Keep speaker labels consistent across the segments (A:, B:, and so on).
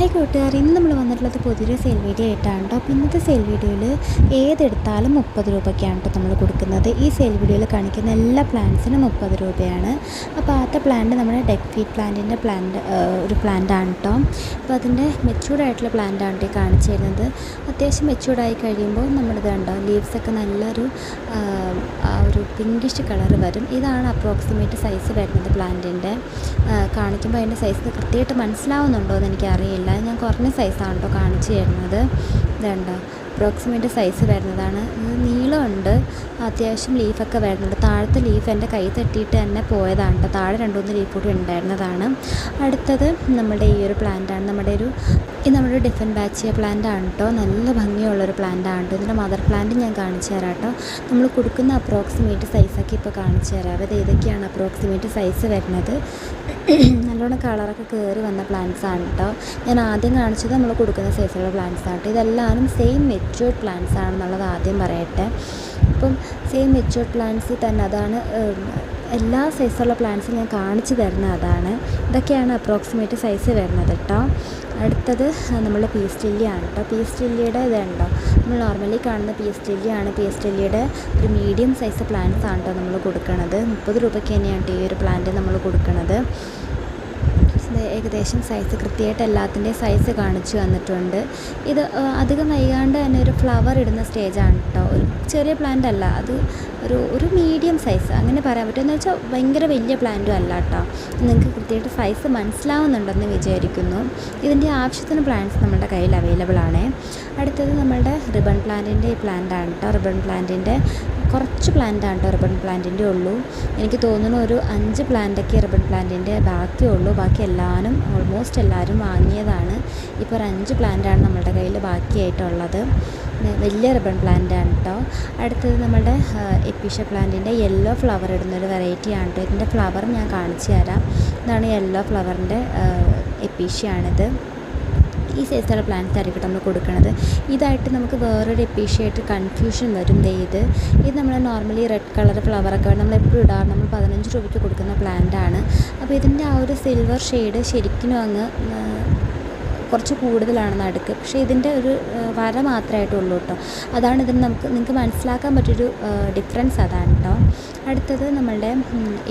A: Hi കൂട്ടുകാർ ഇന്ന് നമ്മൾ വന്നിട്ടുള്ളത് പുതിയൊരു സെയിൽ വീഡിയോ ആയിട്ടാണ് കേട്ടോ അപ്പോൾ ഇന്നത്തെ സെയിൽ വീഡിയോയിൽ ഏതെടുത്താലും മുപ്പത് രൂപയ്ക്കാണ് കേട്ടോ നമ്മൾ കൊടുക്കുന്നത്. ഈ സെയിൽ വീഡിയോയിൽ കാണിക്കുന്ന എല്ലാ പ്ലാന്റ്സിനും മുപ്പത് രൂപയാണ്. അപ്പോൾ ആദ്യത്തെ പ്ലാന്റ് നമ്മുടെ ഡെക് ഫീറ്റ് പ്ലാന്റിന്റെ പ്ലാന്റ് ഒരു പ്ലാന്റ് ആണ് കേട്ടോ അപ്പോൾ അതിന്റെ മെച്ചൂർഡ് ആയിട്ടുള്ള പ്ലാന്റ് ആണ് കേട്ടോ കാണിച്ചു തരുന്നത്. അത്യാവശ്യം മെച്ചൂർഡായി കഴിയുമ്പോൾ നമ്മുടെ ഇതുണ്ടോ ലീവ്സൊക്കെ നല്ലൊരു ആ ഒരു പിങ്കിഷ് കളർ വരും. ഇതാണ് അപ്രോക്സിമേറ്റ് സൈസ് വരുന്നത് പ്ലാന്റിന്റെ കാണിക്കുമ്പോൾ അതിന്റെ സൈസ് കൃത്യമായിട്ട് മനസ്സിലാവുന്നുണ്ടോ എന്ന് എനിക്കറിയില്ല. ഞാൻ കുറഞ്ഞ സൈസാണ് കേട്ടോ കാണിച്ചു തരുന്നത്. ഇതുണ്ടോ? അപ്രോക്സിമേറ്റ് സൈസ് വരുന്നതാണ്. നീളമുണ്ട്. അത്യാവശ്യം ലീഫൊക്കെ വരുന്നുണ്ട്. താഴത്തെ ലീഫ് എന്റെ കൈ തട്ടിയിട്ട് തന്നെ പോയതാണ് കേട്ടോ താഴെ രണ്ടു മൂന്ന് ലീഫ് കൂടി ഉണ്ടായിരുന്നതാണ്. അടുത്തത് നമ്മുടെ ഈ ഒരു പ്ലാന്റാണ് നമ്മുടെ ഒരു ഇത് നമ്മുടെ ഡിഫൻ ബാച്ചിയ പ്ലാന്റ് ആണ് കേട്ടോ നല്ല ഭംഗിയുള്ളൊരു പ്ലാന്റ് ആണ് കേട്ടോ ഇതിന്റെ മദർ പ്ലാന്റ് ഞാൻ കാണിച്ചു തരാം കേട്ടോ നമ്മൾ കൊടുക്കുന്ന അപ്രോക്സിമേറ്റ് സൈസൊക്കെ ഇപ്പോൾ കാണിച്ചു തരാം. അത് ഏതൊക്കെയാണ് അപ്രോക്സിമേറ്റ് സൈസ് വരുന്നത്? നല്ലോണം കളറൊക്കെ കയറി വന്ന പ്ലാന്റ്സ് ആണ് കേട്ടോ ഞാൻ ആദ്യം കാണിച്ചത് നമ്മൾ കൊടുക്കുന്ന സൈസിലുള്ള പ്ലാന്റ്സ് ആണ് കേട്ടോ ഇതെല്ലാവരും സെയിം മെച്യൂർഡ് പ്ലാന്റ്സ് ആണെന്നുള്ളത് ആദ്യം പറയട്ടെ. അപ്പം സെയിം മെച്യൂർഡ് പ്ലാന്റ്സിൽ തന്നെ അതാണ് എല്ലാ സൈസുള്ള പ്ലാന്റ്സും ഞാൻ കാണിച്ചു തരുന്ന അതാണ്. ഇതൊക്കെയാണ് അപ്രോക്സിമേറ്റ് സൈസ് വരുന്നത് കേട്ടോ അടുത്തത് നമ്മളുടെ പീസ് ചില്ലിയാണ് കേട്ടോ പീസ് ചില്ലിയുടെ ഇതുണ്ടോ? നമ്മൾ നോർമലി കാണുന്ന പീസ് ചില്ലിയാണ് പീസ് ചില്ലിയുടെ ഒരു മീഡിയം സൈസ് പ്ലാന്റ്സ് ആണ് കേട്ടോ നമ്മൾ കൊടുക്കുന്നത് മുപ്പത് രൂപയ്ക്ക് തന്നെയാണ് ഈ ഒരു പ്ലാന്റ് നമ്മൾ കൊടുക്കണത്. ഇത് ഏകദേശം സൈസ് കൃത്യമായിട്ട് എല്ലാത്തിന്റെയും സൈസ് കാണിച്ചു വന്നിട്ടുണ്ട് ഇത് അധികം വൈകാണ്ട് തന്നെ ഒരു ഫ്ലവർ ഇടുന്ന സ്റ്റേജാണ് കേട്ടോ ഒരു ചെറിയ പ്ലാന്റ് അല്ല അത് ഒരു ഒരു മീഡിയം സൈസ് അങ്ങനെ പറയാൻ പറ്റും. എന്ന് വെച്ചാൽ ഭയങ്കര വലിയ പ്ലാന്റും അല്ല കേട്ടോ നിങ്ങൾക്ക് കൃത്യമായിട്ട് സൈസ് മനസ്സിലാവുന്നുണ്ടെന്ന് വിചാരിക്കുന്നു. ഇതിന്റെ ആവശ്യത്തിന് പ്ലാന്റ്സ് നമ്മുടെ കയ്യിൽ അവൈലബിൾ ആണ്. അടുത്തത് നമ്മളുടെ റിബൺ പ്ലാന്റിന്റെ ഈ പ്ലാന്റ് ആണ് കേട്ടോ റിബൺ പ്ലാന്റിന്റെ കുറച്ച് പ്ലാന്റ് കേട്ടോ റിബൺ പ്ലാന്റിന്റെ ഉള്ളൂ. എനിക്ക് തോന്നുന്നു ഒരു അഞ്ച് പ്ലാന്റൊക്കെ റിബൺ പ്ലാന്റിന്റെ ബാക്കിയുള്ളൂ ബാക്കി എല്ലാവരും ഓൾമോസ്റ്റ് എല്ലാവരും വാങ്ങിയതാണ്. ഇപ്പോൾ ഒരു അഞ്ച് പ്ലാന്റാണ് നമ്മളുടെ കയ്യിൽ ബാക്കിയായിട്ടുള്ളത്. വലിയ റിബൺ പ്ലാന്റ് ആണ് കേട്ടോ അടുത്തത് നമ്മുടെ എപ്പിഷ പ്ലാന്റിന്റെ യെല്ലോ ഫ്ലവർ ഇടുന്നൊരു വെറൈറ്റി ആണ് കേട്ടോ ഇതിന്റെ ഫ്ലവർ ഞാൻ കാണിച്ചു തരാം. ഇതാണ് യെല്ലോ ഫ്ലവറിന്റെ എപ്പീഷ്യയാണിത് ഈ സൈസുള്ള പ്ലാന്റ്സ് ആയിരിക്കും നമ്മൾ കൊടുക്കുന്നത് ഇതായിട്ട് നമുക്ക് വേറൊരു എപ്പീഷ്യായിട്ട് കൺഫ്യൂഷൻ വരും ഇത്. ഇത് നമ്മൾ നോർമലി റെഡ് കളർ ഫ്ലവറൊക്കെ നമ്മൾ എപ്പോഴും ഇടാറ്. നമ്മൾ പതിനഞ്ച് രൂപയ്ക്ക് കൊടുക്കുന്ന പ്ലാന്റ് ആണ്. അപ്പോൾ ഇതിന്റെ ആ ഒരു സിൽവർ ഷെയ്ഡ് ശരിക്കും അങ്ങ് കുറച്ച് കൂടുതലാണ് നടുക്ക്. പക്ഷേ ഇതിന്റെ ഒരു വര മാത്രമായിട്ടുള്ളൂ കേട്ടോ. അതാണ് ഇതിന് നമുക്ക് നിങ്ങൾക്ക് മനസ്സിലാക്കാൻ പറ്റിയൊരു ഡിഫറൻസ് അതാണ് കേട്ടോ. അടുത്തത് നമ്മളുടെ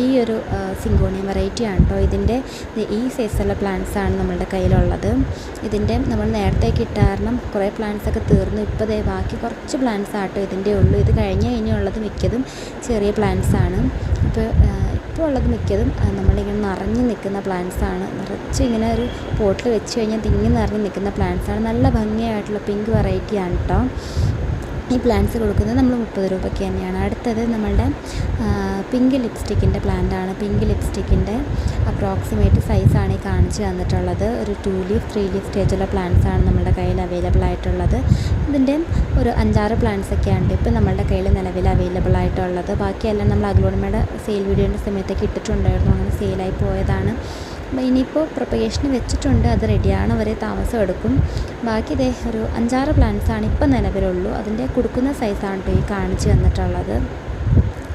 A: ഈ ഒരു സിങ്കോണിയം വെറൈറ്റി ആണ് കേട്ടോ. ഇതിന്റെ ഈ സൈസുള്ള ആണ് നമ്മളുടെ കയ്യിലുള്ളത്. ഇതിന്റെ നമ്മൾ നേരത്തെ കിട്ടാരണം കുറേ പ്ലാന്റ്സ് ഒക്കെ തീർന്നു. ഇപ്പോൾ ദേ ബാക്കി കുറച്ച് പ്ലാന്റ്സ് ആട്ടോ ഇതിന്റെ ഉള്ളൂ. ഇത് കഴിഞ്ഞ് ഇനിയുള്ളത് മിക്കതും ചെറിയ പ്ലാന്റ്സ് ആണ്. അപ്പോൾ ഇപ്പോൾ ഉള്ളത് മിക്കതും നമ്മളിങ്ങനെ നിറഞ്ഞു നിൽക്കുന്ന ആണ്. നിറച്ച് ഇങ്ങനെ ഒരു പോട്ടിൽ വെച്ച് കഴിഞ്ഞാൽ തിങ്ങി നിറഞ്ഞ് നിൽക്കുന്ന പ്ലാന്റ്സ് ആണ്. നല്ല ഭംഗിയായിട്ടുള്ള പിങ്ക് വെറൈറ്റി ആണ് കേട്ടോ ഈ പ്ലാന്റ്സ് കൊടുക്കുന്നത് നമ്മൾ മുപ്പത് രൂപയ്ക്ക് തന്നെയാണ്. അടുത്തത് നമ്മളുടെ പിങ്ക് ലിപ്സ്റ്റിക്കിന്റെ പ്ലാന്റ് ആണ്. പിങ്ക് ലിപ്സ്റ്റിക്കിന്റെ അപ്രോക്സിമേറ്റ് സൈസാണ് ഈ കാണിച്ച് തന്നിട്ടുള്ളത്. ഒരു ടു ലീഫ് ത്രീ ലീഫ് സ്റ്റേജുള്ള ആണ് നമ്മുടെ കയ്യിൽ അവൈലബിൾ ആയിട്ടുള്ളത്. ഇതിന്റെ ഒരു അഞ്ചാറ് പ്ലാന്റ്സ് ഒക്കെയാണ് ഇപ്പോൾ നമ്മുടെ കയ്യിൽ നിലവിൽ അവൈലബിൾ ആയിട്ടുള്ളത്. ബാക്കിയെല്ലാം നമ്മൾ അഗ്ലോണിമയുടെ സെയിൽ വീഡിയോന്റെ സമയത്തൊക്കെ ഇട്ടിട്ടുണ്ടായിരുന്നു. അങ്ങനെ സെയിലായി പോയതാണ്. ഇനിയിപ്പോൾ പ്രൊപ്പഗേഷന് വെച്ചിട്ടുണ്ട്. അത് റെഡിയാണ് വരെ താമസം എടുക്കും. ബാക്കി ഇതേ ഒരു അഞ്ചാറ് പ്ലാന്റ്സാണ് ഇപ്പം നിലവിലുള്ളൂ. അതിന്റെ കൊടുക്കുന്ന സൈസാണ് കേട്ടോ ഈ കാണിച്ച് തന്നിട്ടുള്ളത്.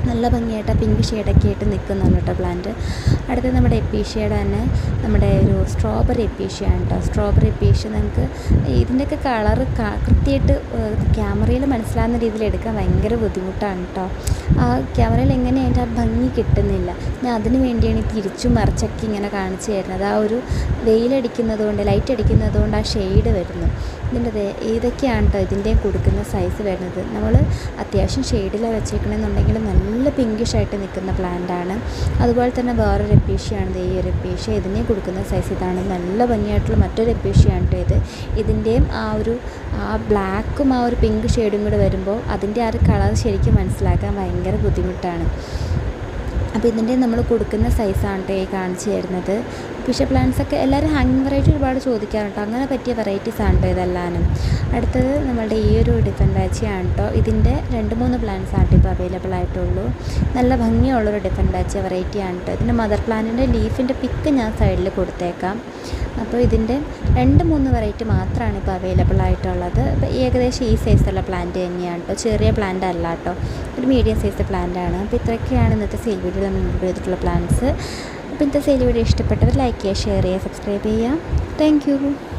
A: നല്ല ഭംഗിയായിട്ട് പിങ്ക് ഷെയ്ഡൊക്കെ ആയിട്ട് നിൽക്കുന്നുണ്ട് കേട്ടോ പ്ലാന്റ് അടുത്തത് നമ്മുടെ എപ്പീഷ്യയുടെ തന്നെ. നമ്മുടെ ഒരു സ്ട്രോബെറി എപ്പീഷ്യയാണ് കേട്ടോ. സ്ട്രോബെറി എപ്പീഷ്യ നമുക്ക് ഇതിന്റെയൊക്കെ കളറ് കൃത്യമായിട്ട് ക്യാമറയിൽ മനസ്സിലാകുന്ന രീതിയിൽ എടുക്കാൻ ഭയങ്കര ബുദ്ധിമുട്ടാണ് കേട്ടോ. ആ ക്യാമറയിൽ എങ്ങനെ അതിന്റെ ആ ഭംഗി കിട്ടുന്നില്ല. ഞാൻ അതിന് വേണ്ടിയാണ് ഈ തിരിച്ചും മറിച്ചൊക്കെ ഇങ്ങനെ കാണിച്ചു തരുന്നത്. ആ ഒരു വെയിലടിക്കുന്നത് കൊണ്ട് ലൈറ്റ് അടിക്കുന്നത് കൊണ്ട് ആ ഷെയ്ഡ് വരുന്നു. ഇതിന്റെ ഏതൊക്കെയാണ് കേട്ടോ ഇതിന്റെയും കൊടുക്കുന്ന സൈസ് വരുന്നത്. നമ്മൾ അത്യാവശ്യം ഷെയ്ഡിലാണ് വെച്ചേക്കണമെന്നുണ്ടെങ്കിൽ നല്ല പിങ്കിഷ് ആയിട്ട് നിൽക്കുന്ന പ്ലാന്റ് ആണ്. അതുപോലെ തന്നെ വേറൊരു എപ്പീഷ്യയാണ് ഈ ഒരു എപ്പീഷ്യ ഇതിനെ കൊടുക്കുന്ന സൈസ് ഇതാണ്. നല്ല ഭംഗിയായിട്ടുള്ള മറ്റൊരു എപ്പീഷ്യയാണ് ഇത്. ഇതിന്റെയും ആ ഒരു ആ ബ്ലാക്കും ആ ഒരു പിങ്ക് ഷെയ്ഡും കൂടെ വരുമ്പോൾ അതിന്റെ ആ ഒരു കളർ ശരിക്കും മനസ്സിലാക്കാൻ ഭയങ്കര ബുദ്ധിമുട്ടാണ്. അപ്പോൾ ഇതിന്റെ നമ്മൾ കൊടുക്കുന്ന സൈസാണ് കേട്ടോ ഈ കാണിച്ചു തരുന്നത്. പിഷ പ്ലാന്റ്സ് ഒക്കെ എല്ലാവരും ഹാങ്ങിങ് വെറൈറ്റി ഒരുപാട് ചോദിക്കാറുണ്ട് അങ്ങനെ പറ്റിയ വെറൈറ്റീസ് ആണ് കേട്ടോ ഇതെല്ലാനും. അടുത്തത് നമ്മളുടെ ഈ ഒരു ഡിഫൻ ബാച്ചിയാണ് കേട്ടോ ഇതിന്റെ രണ്ട് മൂന്ന് പ്ലാന്റ്സ് ആണ് ഇപ്പോൾ അവൈലബിൾ ആയിട്ടുള്ളൂ. നല്ല ഭംഗിയുള്ളൊരു ഡിഫൻ ബാച്ച് വെറൈറ്റി ആണ് കേട്ടോ ഇതിന്റെ മദർ പ്ലാന്റിന്റെ ലീഫിന്റെ പിക്ക് ഞാൻ സൈഡിൽ കൊടുത്തേക്കാം. അപ്പോൾ ഇതിന്റെ രണ്ട് മൂന്ന് വെറൈറ്റി മാത്രമാണ് ഇപ്പോൾ അവൈലബിൾ ആയിട്ടുള്ളത്. അപ്പോൾ ഏകദേശം ഈ സൈസുള്ള പ്ലാന്റ് തന്നെയാണ് കേട്ടോ ചെറിയ പ്ലാന്റ് അല്ല കേട്ടോ. ഒരു മീഡിയം സൈസ് പ്ലാന്റ് ആണ്. അപ്പോൾ ഇത്രയൊക്കെയാണ് ഇന്നത്തെ സെയിൽ വീഡിയോയിൽ നമ്മൾ ഇൻക്ലൂഡ് ചെയ്തിട്ടുള്ള പ്ലാന്റ്സ്. അപ്പോൾ ഇന്നത്തെ സെയിൽ വീഡിയോ ഇഷ്ടപ്പെട്ടവർ ലൈക്ക് ചെയ്യുക ഷെയർ ചെയ്യുക സബ്സ്ക്രൈബ് ചെയ്യുക. താങ്ക്